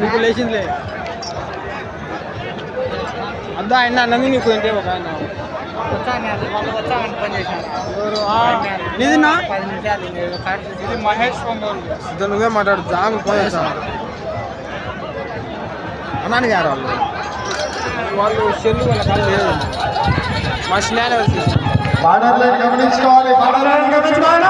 నీకు లేచిందిలే అంతా ఆయన అన్నది నీకు అంటే ఒక ఆయన? ఇది మహేష్ ఇద్దరు నువ్వే మాట్లాడు జాగు పోయేసా అన్నాను గారు వాళ్ళు. వాళ్ళు చెల్లు వాళ్ళ లేదు. మా బార్డర్లను గమనించుకోవాలి గమనించుకోవాలి.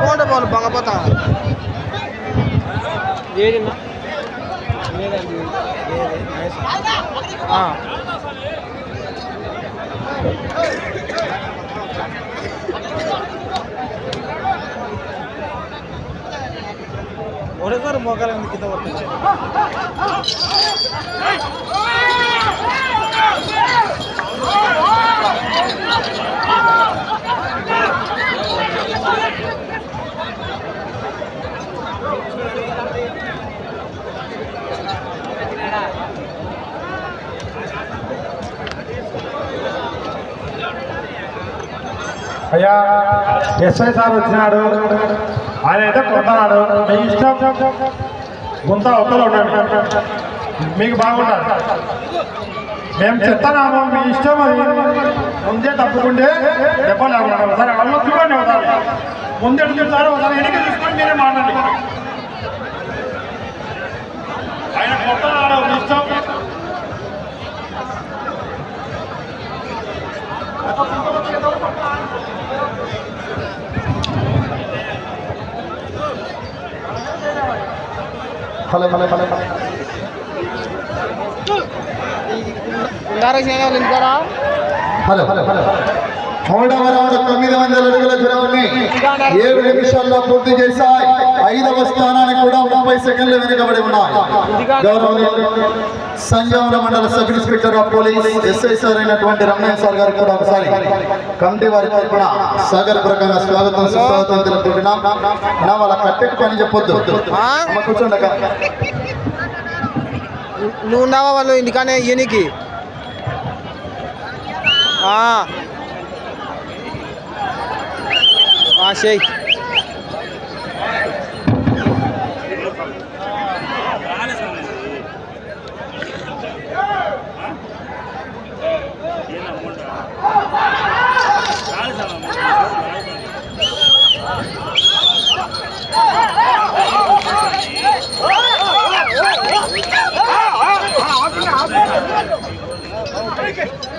போட்டு போல போங்க பார்த்தா ஏறினா ஆ ஒரே ஒரு மோக்கால வந்து கிட்ட ஒருத்தர் అయ్యా ఎస్ఐ సార్ వచ్చినాడు. ఆయన అయితే కొంటున్నాడు. మీ ఇష్టం. గుంత అవతల ఉన్నాడు మీకు బాగుంటుంది మేము చెప్తున్నాము మీ ఇష్టం అది. ముందే తప్పుకుంటే దెబ్బలు లేకుండా ఒకసారి వాళ్ళు చూడండి ఒకసారి. ముందే చెప్తారు ఒకసారి వెనక తీసుకొని మీరే మాట్లాడండి. ఆయన కొట్టాడు మీ ఇష్టం. Hello hello hello hello hello hello మూడవ రౌండ్ తొమ్మిది వందల అడుగుల దూరాన్ని ఏడు నిమిషాల్లో పూర్తి చేశాయి ఐదవ స్థానానికి కూడా ముప్పై సెకండ్లు వెనుకబడి ఉన్నాయి గౌరవనీయులు సంజయవర మండల sub inspector of police SI sir అయినటువంటి రమణయ్య సార్ గారికి కూడా ఒకసారి కమిటీ వారి తరఫున సాగరపూర్వకంగా స్వాగతం సుస్వాగతం తెలుపుకుంటున్నాం. నా వాళ్ళ కట్టెకు పని చెప్పొద్దు. ఆ? అమ్మ కూర్చోండి అక్క. నువ్వు ఉన్నావా వాళ్ళు ఇంటికానే ఈయనకి? షేక్ Ah!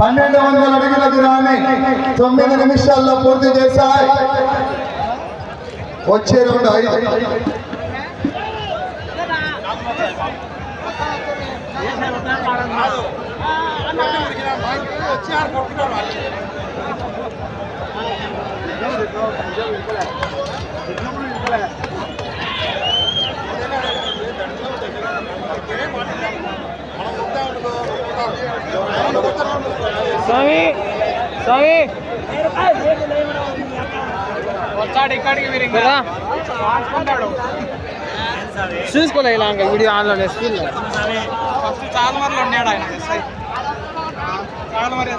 పన్నెండు వందల అడుగుల దూరాన్ని తొమ్మిది నిమిషాల్లో పూర్తి చేశాయి. వచ్చే రెండు ఐదు. స్వామి స్వామి. వచ్చాడు ఇక్కడికి మీరు ఇంకా కదా? చూసుకోలే ఇలా ఇంకా వీడియో ఆన్లో స్కూల్ ఫస్ట్ చాలమర్లో ఉన్నాడు ఆయన. చాలమరి.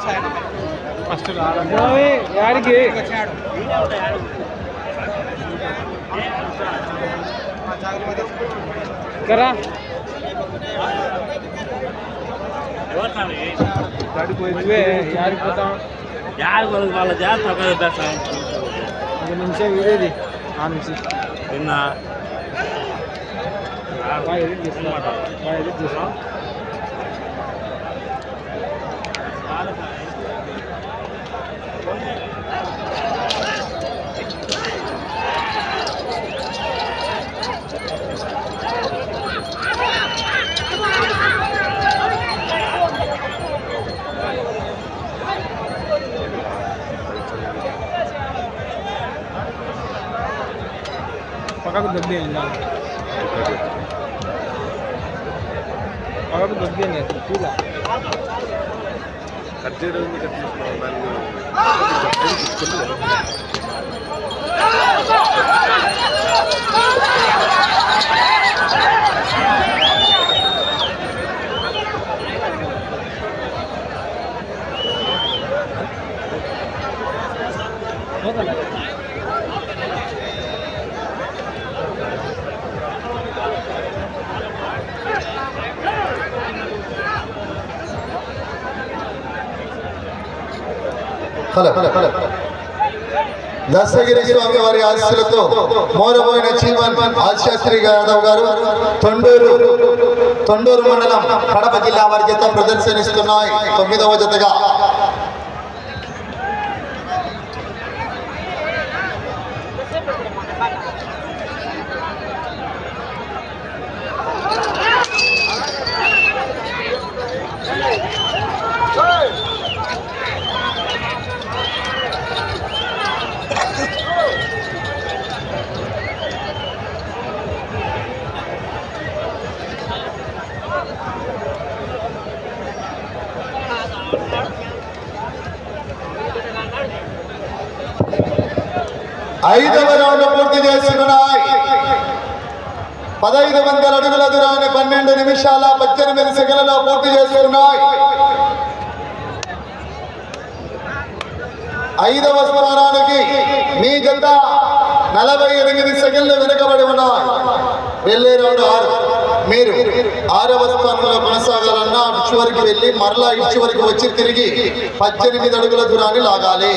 ఫస్ట్ స్వామి యాడికి? వచ్చినాడు ఆ చాలమరి ఎస్ఐ. కదా నువ్వే ఆడిపోతాం ಯಾರು ಬರೋದು ಭಾಳ ಜಾಸ್ತಿ ಅಭ್ಯಾಸ ಒಂದು ನಿಮಿಷ ಇರೀರಿ ಆ ನಿಮಿಷ ಇನ್ನು the bill now. Agora hello Dasagiri Swami వారి ఆశీస్సులతో మోరబోయిన చీమన్ ఆశాస్త్రి యాదవ్ గారు తొండూరు తొండూరు మండలం కడప జిల్లా వారి జత ప్రదర్శనిస్తున్నాయి. తొమ్మిదవ జతగా. ఐదవ రౌండ్ పూర్తి చేసుకున్నాయి. పదహైదు వందల అడుగుల దూరాన్ని పన్నెండు నిమిషాల పద్దెనిమిది సెకండ్లలో పూర్తి చేసుకున్నాయి. ఐదవ స్థానానికి మీ జత నలభై ఎనిమిది సెకండ్లు వెనుకబడి ఉన్నాయి. వెళ్ళే రౌండ్ ఆరు. మీరు ఆరవ స్థానంలో మరలా అటు వరకు వెళ్ళి మరలా ఇటు వరకు వచ్చి తిరిగి పద్దెనిమిది అడుగుల దూరాన్ని లాగాలి.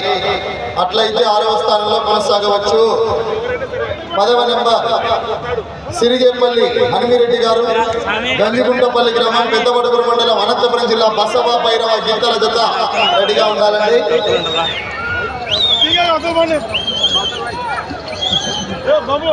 అట్లయితే ఆరవ స్థానంలో కొనసాగవచ్చు. పదవ నెంబర్ సిరిగేపల్లి హనుమిరెడ్డి గారు. గంజిగుంటపల్లి గ్రామం పెద్దబడుగురు మండలం అనంతపురం జిల్లా బసవ భైరవ గీతల జత రెడీగా ఉండాలండి. బాబు.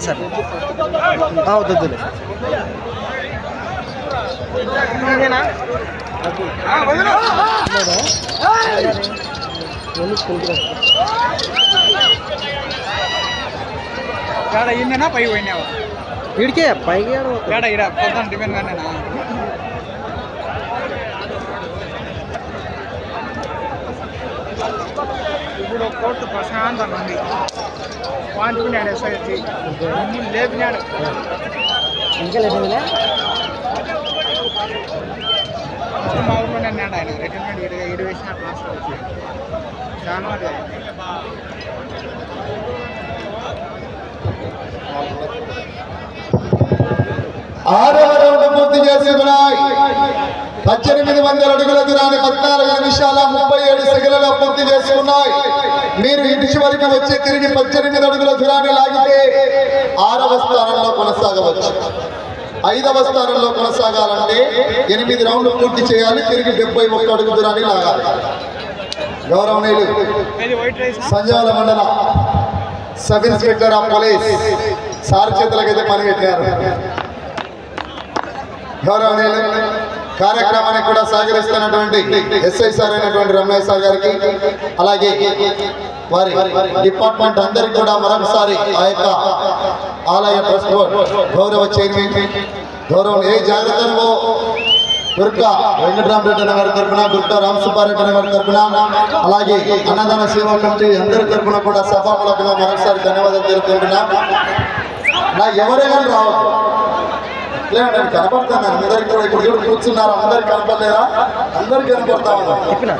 సార్ వద్దు ఇక్కడ అయ్యిందేనా పై పోయినావా వీడికే పైకి ఇక్కడ ఇక్కడ పొద్దున్న టిఫిన్ కానేనా ఇప్పుడు కోర్టు ప్రశాంతంగా ఉంది వాంచుకున్నాడు ఎస్ఐ వచ్చి మమ్మల్ని లేపినాడు ఇంకా లేదండి మా ఊర్లోనే అన్నాడు ఆయన రిటైర్మెంట్ ఇరు ఇరు వేసిన ట్రాన్స్ఫర్ వచ్చి జనవరి ఆరవ రౌండ్ పూర్తి చేసుకున్నాయి పద్దెనిమిది వందల అడుగుల దూరాన్ని పద్నాలుగు నిమిషాల ముప్పై ఏడు సెకండ్లలో పూర్తి ఉన్నాయి మీరు ఇటు చివరికి వచ్చి తిరిగి పద్దెనిమిది అడుగుల దూరాన్ని లాగితే ఆరవ స్థానంలో కొనసాగవచ్చు. ఐదవ స్థానంలో కొనసాగాలంటే ఎనిమిది రౌండ్లు పూర్తి చేయాలి తిరిగి డెబ్బై ఒక్క అడుగు దూరాన్ని లాగాలి. గౌరవనీయులు సంజాల మండల sub inspector of police sir చేతులకైతే పని పెట్టారు. గౌరవనీయులు కార్యక్రమానికి కూడా సహకరిస్తున్నటువంటి ఎస్ఐ సార్ అయినటువంటి రమేష్ సార్ గారికి అలాగే వారి డిపార్ట్మెంట్ అందరికి కూడా మరొకసారి ఆ యొక్క ఆలయ ట్రస్ట్ బోర్డ్ గౌరవ చైర్మన్ గౌరవం ఏ జాగ్రత్తలో దుర్గా వెంకటరామరెడ్డి అన్న గారి తరపున దుర్గా రామ్ సుబ్బారెడ్డి అన్న గారి తరఫున అలాగే అన్నదాన సేవా కమిటీ అందరి తరఫున కూడా సభాములకుగా మరొకసారి ధన్యవాదాలు తెలుపుకుంటున్నాం. నా ఎవరైనా రావద్దు. లేదండి నేను కనపడతాను. అందరికి కూడా ఇక్కడ చూడు కూర్చున్నారు. అందరికి కనపడలేదా? అందరికి కనపడతా చెప్పినా?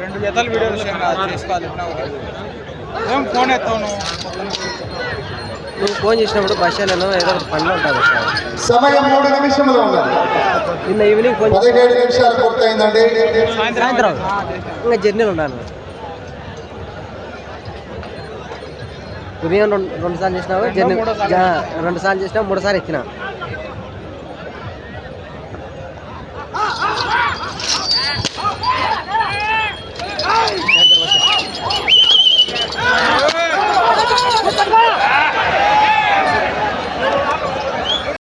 రెండు జతలు వీడియోలు చేసుకోవాలి ఏం ఫోన్ ఎత్తావు నువ్వు ఫోన్ చేసినప్పుడు బస్ స్టాండ్లో ఏదో ఒక పనిలో ఉంటావు సమయం మూడు నిమిషములు ఉన్నది. నిన్న ఈవినింగ్ ఫోన్ పదిహేడు నిమిషాలు పూర్తయిందండి. సాయంత్రం. ఇంకా జర్నీలో ఉన్నాను ఉదయం రెండు రెండు సార్లు చేసినావు? జర్నీ రెండు సార్లు చేసినా మూడు సార్లు ఎక్కినా